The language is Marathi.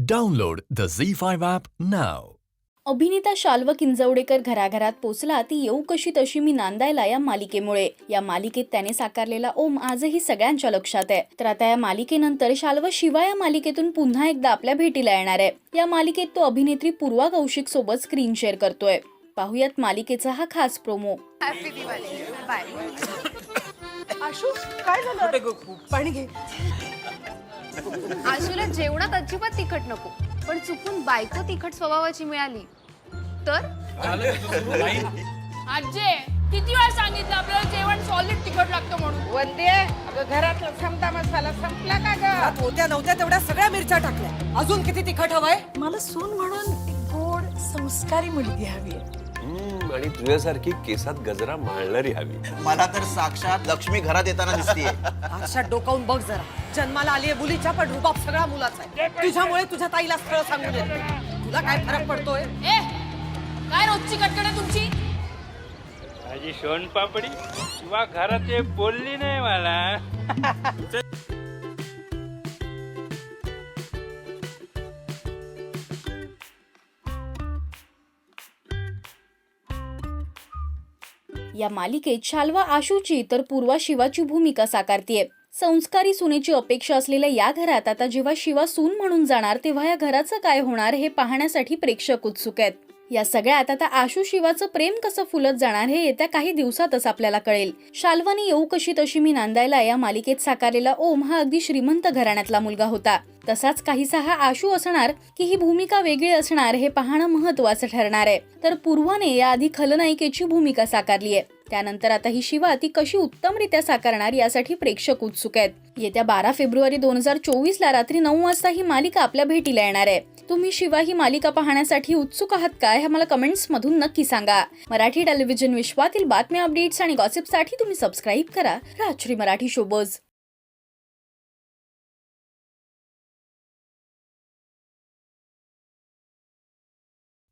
Download the Z5 app now. अभिनेता शाल्व किंजवडेकर घराघरात पोचला ती येऊ कशी तशी मी नांदायला या मालिकेमुळे. या मालिकेत त्याने साकारलेला ओम आजही सगळ्यांच्या लक्षात आहे. तर आता या मालिकेनंतर शाल्व शिवा या मालिकेतून पुन्हा एकदा आपल्या भेटीला येणार आहे. या मालिकेत तो अभिनेत्री पूर्वा कौशिक सोबत स्क्रीन शेअर करतोय. पाहुयात मालिकेचा हा खास promo happy Diwali by Ashu काय झालं? पाणी घे. आशूला जेवणात अजिबात तिखट नको पण चुकून बायको तिखट स्वभावाची मिळाली. तर? आजे किती वेळा सांगितलं आपल्याला जेवण सॉलिड तिखट लागतं म्हणून? वंदे अगं घरातला समता मसाला संपला का ग? होत्या नव्हत्या तेवढ्या सगळ्या मिरच्या टाकल्या. अजून किती तिखट हवंय? मला सून म्हणून एक गोड संस्कारी मुलगी हवी आहे. हम्म, आणि तुझ्यासारखी केसात गजरा माळणारी हवी. मला तर साक्षात लक्ष्मी घरात येताना दिसतीये. आरशात डोकावून बघ जरा. जन्माला आली आहे मुलीच्या पण रुबाब सगळा मुलाचा आहे. तुझ्यामुळे तुझ्या ताईला स्थळ सांगून येते. तुला काय फरक पडतोय? ए काय रोजची कटकट आहे तुमची? माझी सोनपापडी किंवा घरात ते बोलली नाही मला. या मालिकेत शाल्वा आशूची तर पूर्वा शिवाची भूमिका साकारतीये. संस्कारी सुनेची अपेक्षा असलेल्या या घरात आता जेव्हा शिवा सून म्हणून जाणार तेव्हा या घराचं काय होणार हे पाहण्यासाठी प्रेक्षक उत्सुक आहेत. या सगळ्यात आता आशू शिवाचं प्रेम कसं फुलत जाणार हे येत्या काही दिवसातच आपल्याला कळेल. शाल्वानी येऊ कशी तशी मी नांदायला या मालिकेत साकारलेला ओम हा अगदी श्रीमंत घराण्यातला मुलगा होता. तसाच काहीसा हा आशू असणार की ही भूमिका वेगळी असणार हे पाहणं महत्वाचं ठरणार आहे. तर पूर्वाने याआधी खलनायिकेची भूमिका साकारली आहे त्यानंतर आता ही शिवा ती कशी उत्तमरित्या साकारणार यासाठी प्रेक्षक उत्सुक आहेत. येत्या बारा फेब्रुवारी दोन हजार चोवीस ला रात्री नऊ वाजता ही मालिका आपल्या भेटीला येणार आहे. तुम्ही शिवा ही मालिका पाहण्यासाठी उत्सुक आहात का? हे मला कमेंट्स मधून नक्की सांगा. मराठी टेलिव्हिजन विश्वातील बातम्या अपडेट्स आणि गॉसिपसाठी तुम्ही सबस्क्राईब करा. Rajshri Marathi showbiz